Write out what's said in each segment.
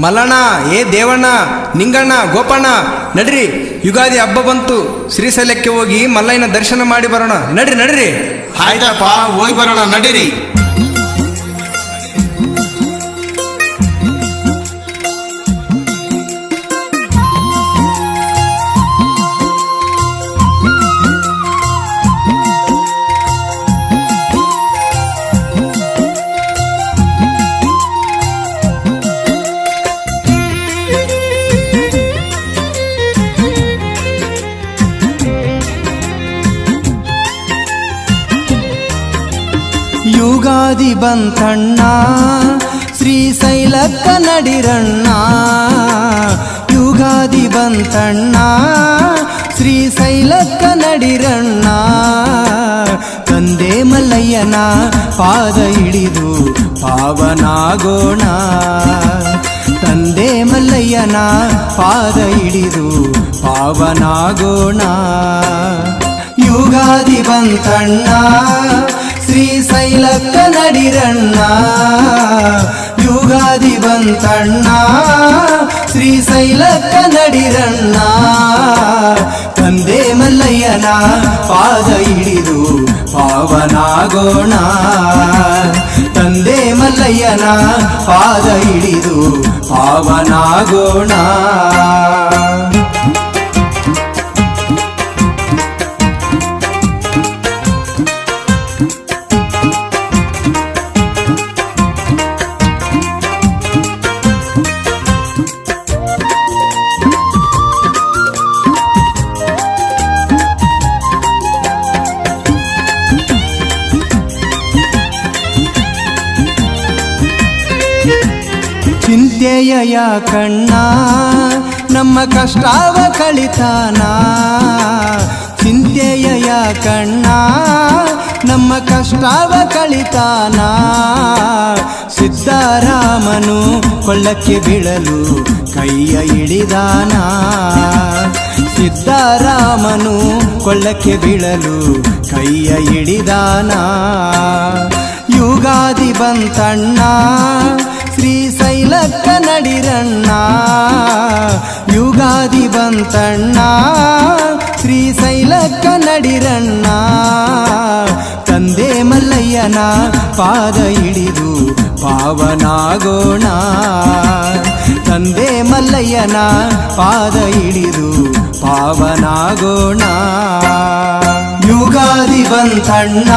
ಮಲ್ಲಣ್ಣ, ಏ ದೇವಣ್ಣ, ನಿಂಗಣ್ಣ, ಗೋಪಣ್ಣ, ನಡ್ರಿ. ಯುಗಾದಿ ಹಬ್ಬ ಬಂತು. ಶ್ರೀಶೈಲಕ್ಕೆ ಹೋಗಿ ಮಲ್ಲಯ್ಯನ ದರ್ಶನ ಮಾಡಿ ಬರೋಣ. ನಡ್ರಿ ನಡ್ರಿ. ಆಯ್ತಪ್ಪ, ಹೋಗಿ ಬರೋಣ, ನಡೀರಿ. ಯುಗಾದಿ ಬಂತಣ್ಣ, ಶ್ರೀಶೈಲಕ್ಕ ನಡಿರಣ್ಣ. ಯುಗಾದಿ ಬಂತಣ್ಣ, ಶ್ರೀಶೈಲಕ್ಕ ನಡಿರಣ್ಣ. ತಂದೆ ಮಲ್ಲಯ್ಯನ ಪಾದ ಹಿಡಿದು ಪಾವನಾಗೋಣ. ತಂದೆ ಮಲ್ಲಯ್ಯನ ಪಾದ ಹಿಡಿದು ಪಾವನಾಗೋಣ. ಯುಗಾದಿ ಬಂತಣ್ಣ ಶ್ರೀಶೈಲಕ್ಕ ನಡಿರಣ್ಣ, ಯುಗಾದಿ ಬಂತಣ್ಣ ಶ್ರೀಶೈಲಕ್ಕ ನಡಿರಣ್ಣ, ತಂದೆ ಮಲ್ಲಯ್ಯನ ಪಾದ ಹಿಡಿದು ಪಾವನಾಗೋಣ. ತಂದೆ ಮಲ್ಲಯ್ಯನ ಪಾದ ಹಿಡಿದು ಪಾವನಾಗೋಣ. ಚಿಂತೆಯ ಕಣ್ಣ, ನಮ್ಮ ಕಷ್ಟಾವ ಕಳಿತಾನ. ಚಿಂತೆಯ ಕಣ್ಣ, ನಮ್ಮ ಕಷ್ಟಾವ ಕಳಿತಾನ. ಸಿದ್ಧಾರಾಮನು ಕೊಳ್ಳಕ್ಕೆ ಬೀಳಲು ಕೈಯ ಹಿಡಿದಾನ. ಸಿದ್ಧಾರಾಮನು ಕೊಳ್ಳಕ್ಕೆ ಬೀಳಲು ಕೈಯ ಹಿಡಿದಾನ. ಯುಗಾದಿ ಬಂತಣ್ಣ ಶ್ರೀಶೈಲಕ್ಕ ನಡಿರಣ್ಣ, ಯುಗಾದಿ ಬಂತಣ್ಣ ಶ್ರೀಶೈಲಕ್ಕ ನಡಿರಣ್ಣ. ತಂದೆ ಮಲ್ಲಯ್ಯನ ಪಾದ ಹಿಡಿದು ಪಾವನಾಗೋಣ. ತಂದೆ ಮಲ್ಲಯ್ಯನ ಪಾದ ಹಿಡಿದು ಪಾವನಾಗೋಣ. ಯುಗಾದಿ ಬಂತಣ್ಣ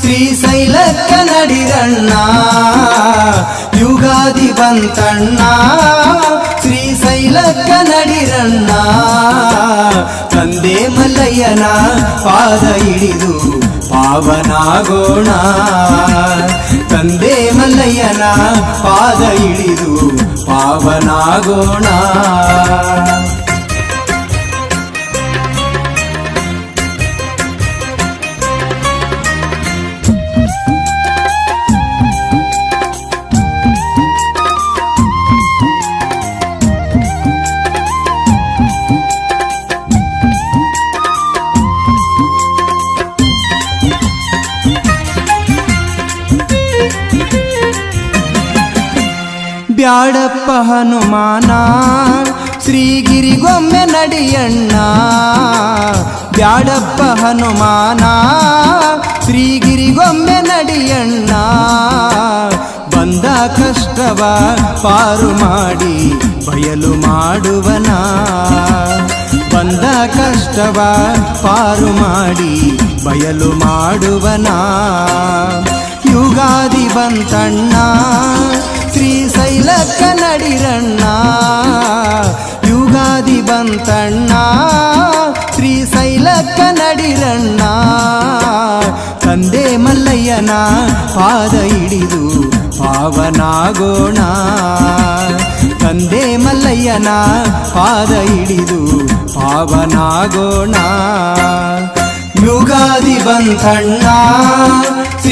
ಶ್ರೀಶೈಲಕ್ಕ ನಡಿರಣ್ಣ. ಯುಗಾದಿ ಬಂತಣ್ಣ ಶ್ರೀಶೈಲಕ್ಕ ನಡಿರಣ್ಣ. ತಂದೆ ಮಲ್ಲಯ್ಯನ ಪಾದ ಹಿಡಿದು ಪಾವನಾಗೋಣ. ತಂದೆ ಮಲ್ಲಯ್ಯನ ಪಾದ ಹಿಡಿದು ಪಾವನಾಗೋಣ. ಬ್ಯಾಡಪ್ಪ ಹನುಮಾನ ಶ್ರೀಗಿರಿಗೊಮ್ಮೆ ನಡಿಯಣ್ಣ ಬ್ಯಾಡಪ್ಪ ಹನುಮಾನ ಶ್ರೀಗಿರಿಗೊಮ್ಮೆ ನಡಿಯಣ್ಣ ಬಂದ ಕಷ್ಟವ ಪಾರು ಮಾಡಿ ಬಯಲು ಮಾಡುವನ ಬಂದ ಕಷ್ಟವ ಪಾರು ಮಾಡಿ ಬಯಲು ಮಾಡುವನ ಯುಗಾದಿ ಬಂತಣ್ಣ ಶ್ರೀಶೈಲಕ್ಕ ನಡಿರಣ್ಣ, ಯುಗಾದಿ ಬಂತಣ್ಣ ಶ್ರೀ ಶ್ರೀಶೈಲಕ್ಕ ನಡಿರಣ್ಣ. ತಂದೆ ಮಲ್ಲಯ್ಯನ ಪಾದ ಹಿಡಿದು ಪಾವನಾಗೋಣ. ತಂದೆ ಮಲ್ಲಯ್ಯನ ಪಾದ ಹಿಡಿದು ಪಾವನಾಗೋಣ. ಯುಗಾದಿ ಬಂತಣ್ಣ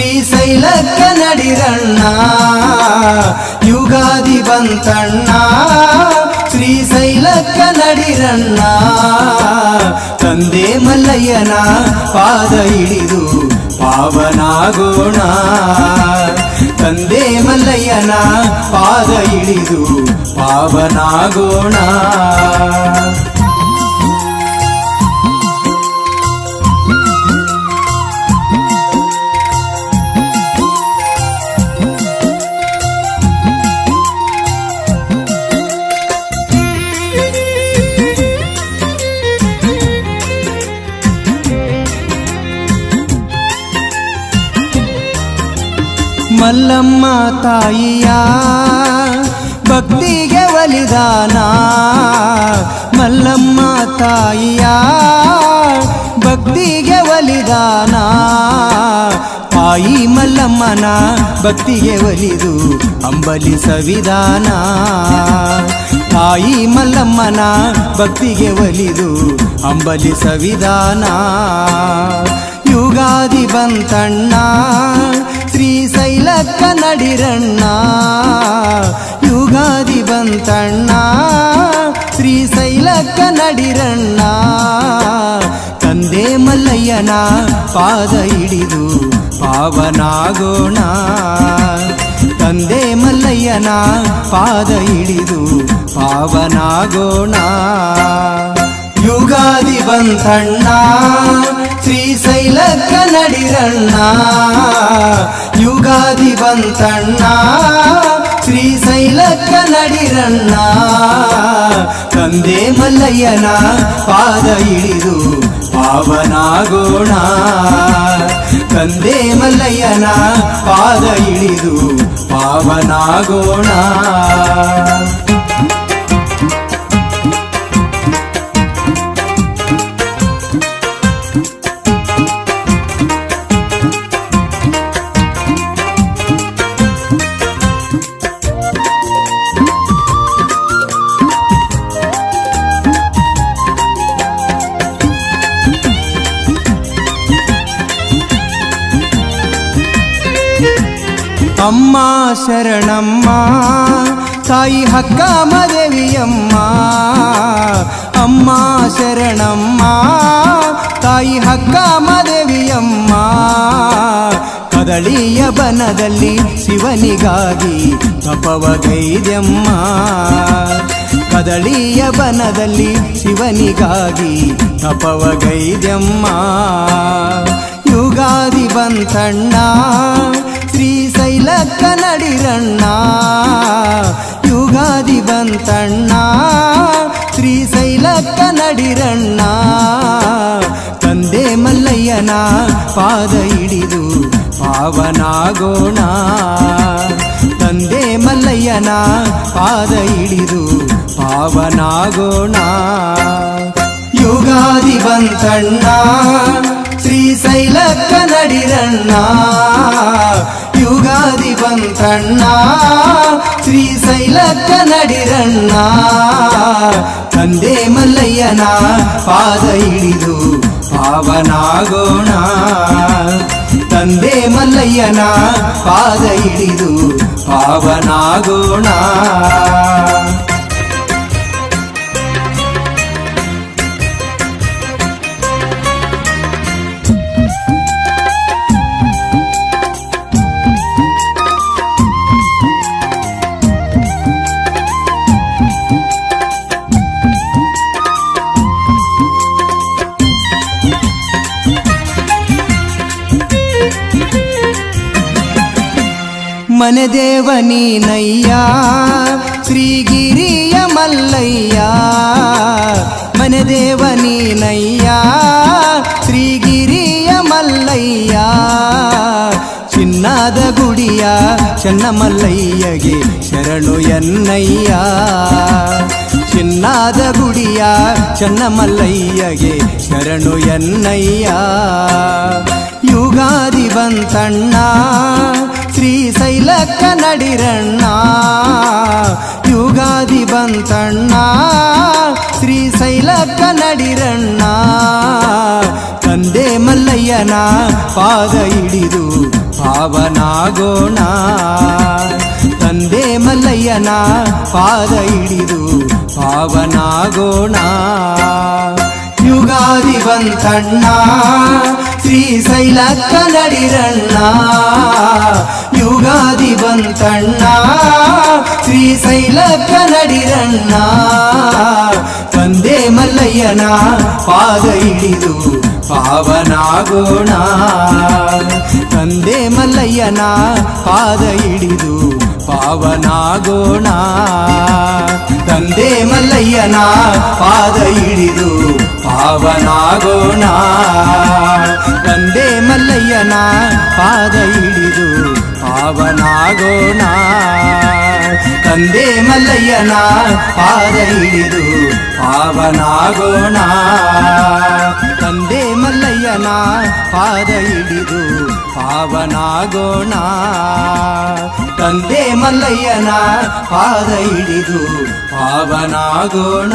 ಶ್ರೀಶೈಲಕ್ಕ ನಡಿರಣ್ಣ, ಯುಗಾದಿ ಬಂತಣ್ಣ ಶ್ರೀಶೈಲಕ್ಕ ನಡಿರಣ್ಣ. ತಂದೆ ಮಲ್ಲಯ್ಯನ ಪಾದ ಹಿಡಿದು ಪಾವನಾಗೋಣ. ತಂದೆ ಮಲ್ಲಯ್ಯನ ಪಾದ ಹಿಡಿದು ಪಾವನಾಗೋಣ. ಮಲ್ಲಮ್ಮ ತಾಯಿಯ ಭಕ್ತಿಗೆ ಒಲಿದಾನ. ಮಲ್ಲಮ್ಮ ತಾಯಿಯ ಭಕ್ತಿಗೆ ಒಲಿದಾನ. ತಾಯಿ ಮಲ್ಲಮ್ಮನ ಭಕ್ತಿಗೆ ಒಲಿದು ಅಂಬಲಿ ಸವಿಧಾನ ತಾಯಿ ಮಲ್ಲಮ್ಮನ ಭಕ್ತಿಗೆ ಒಲಿದು ಅಂಬಲಿ ಸವಿಧಾನ ಯುಗಾದಿ ಬಂತಣ್ಣ ಶ್ರೀಶೈಲಕ್ಕ ನಡಿರಣ್ಣ, ಯುಗಾದಿ ಬಂತಣ್ಣ, ಶ್ರೀಶೈಲಕ್ಕ ನಡಿರಣ್ಣ, ತಂದೆ ಮಲ್ಲಯ್ಯನ ಪಾದ ಹಿಡಿದು ಪಾವನಾಗೋಣ. ತಂದೆ ಮಲ್ಲಯ್ಯನ ಪಾದ ಹಿಡಿದು ಪಾವನಾಗೋಣ. ಯುಗಾದಿ ಬಂತಣ್ಣ ಶ್ರೀಶೈಲಕ್ಕ ನಡಿರಣ್ಣ, ಯುಗಾದಿ ಬಂತಣ್ಣ, ಶ್ರೀಶೈಲಕ್ಕ ನಡಿರಣ್ಣ, ತಂದೆ ಮಲ್ಲಯ್ಯನ ಪಾದ ಹಿಡಿದು ಪಾವನಾಗೋಣ. ತಂದೆ ಮಲ್ಲಯ್ಯನ ಪಾದ ಇಳಿದು ಪಾವನಾಗೋಣ. ಅಮ್ಮ ಶರಣಮ್ಮ, ತಾಯಿ ಹಕ್ಕ ಮದೇವಿಯಮ್ಮ, ಅಮ್ಮ ಶರಣಮ್ಮ, ತಾಯಿ ಹಕ್ಕ ಮದೇವಿಯಮ್ಮ, ಕದಳಿಯ ಬನದಲ್ಲಿ ಶಿವನಿಗಾಗಿ ತಪವಗೈದ್ಯಮ್ಮ ಕದಳಿಯ ಬನದಲ್ಲಿ ಶಿವನಿಗಾಗಿ ತಪವಗೈದ್ಯಮ್ಮ ಯುಗಾದಿ ಬಂತಣ್ಣ ಶ್ರೀಶೈಲಕ್ಕ ನಡಿರಣ್ಣ. ಯುಗಾದಿ ಬಂತಣ್ಣ. ಶ್ರೀಶೈಲಕ್ಕ ನಡಿರಣ್ಣ. ತಂದೆ ಮಲ್ಲಯ್ಯನ ಪಾದ ಹಿಡಿದು ಪಾವನಾಗೋಣ. ತಂದೆ ಮಲ್ಲಯ್ಯನ ಪಾದ ಹಿಡಿದು ಪಾವನಾಗೋಣ. ಯುಗಾದಿ ಬಂತಣ್ಣ. ಶ್ರೀಶೈಲಕ್ಕ ನಡಿರಣ್ಣ ಯುಗಾದಿ ಬಂತಣ್ಣ ಶ್ರೀಶೈಲಕ್ಕ ನಡಿರಣ್ಣ ತಂದೆ ಮಲ್ಲಯ್ಯನ ಪಾದ ಹಿಡಿದು ಪಾವನಾಗೋಣ. ತಂದೆ ಮಲ್ಲಯ್ಯನ ಪಾದ ಹಿಡಿದು ಪಾವನಾಗೋಣ. ಮನೆದೇವ ನೀನಯ್ಯ, ಶ್ರೀಗಿರಿಯ ಮಲ್ಲಯ್ಯ. ಮನೆದೇವ ನೀನಯ್ಯ, ಶ್ರೀಗಿರಿಯ ಮಲ್ಲಯ್ಯ. ಚಿನ್ನದ ಗುಡಿಯ ಚನ್ನ ಮಲ್ಲಯ್ಯಗೆ ಶರಣು ಎನ್ನಯ್ಯ. ಚಿನ್ನದ ಗುಡಿಯ ಚನ್ನ ಮಲ್ಲಯ್ಯಗೆ ಶರಣು ಎನ್ನಯ್ಯ. ಯುಗಾದಿ ಬಂತಣ್ಣ ಶ್ರೀಶೈಲಕ್ಕ ನಡಿರಣ್ಣ ಯುಗಾದಿ ಬಂತಣ್ಣ ಶ್ರೀಶೈಲಕ್ಕ ನಡಿರಣ್ಣ ತಂದೆ ಮಲ್ಲಯ್ಯನ ಪಾದ ಹಿಡಿದು ಪಾವನಾಗೋಣ ತಂದೆ ಮಲ್ಲಯ್ಯನ ಪಾದ ಹಿಡಿದು ಪಾವನಾಗೋಣ ಯುಗಾದಿ ಬಂತಣ್ಣ ಶ್ರೀಶೈಲಕ್ಕ ನಡಿರಣ್ಣ ಯುಗಾದಿ ಬಂತಣ್ಣ ಶ್ರೀಶೈಲಕ್ಕ ನಡಿರಣ್ಣ ತಂದೆ ಮಲ್ಲಯ್ಯನ ಪಾದ ಹಿಡಿದು ಪಾವನಾಗೋಣ ತಂದೆ ಮಲ್ಲಯ್ಯನ ಪಾದ ಹಿಡಿದು ಪಾವನಾಗೋಣ ತಂದೆ ಮಲ್ಲಯ್ಯನ ಪಾದ ಹಿಡಿದು ಪಾವನಾಗೋಣ ತಂದೆ ಮಲ್ಲಯ್ಯನ ಪಾದ ಹಿಡಿದು ಪಾವನಾಗೋಣ ತಂದೆ ಮಲ್ಲಯ್ಯನ ಪಾದ ಹಿಡಿದು ಪಾವನಾಗೋಣ. ತಂದೆ ಮಲ್ಲಯ್ಯನ ಪಾದ ಹಿಡಿದು ಪಾವನಾಗೋಣ. ತಂದೆ ಮಲ್ಲಯ್ಯನ ಪಾದ ಹಿಡಿದು ಪಾವನಾಗೋಣ.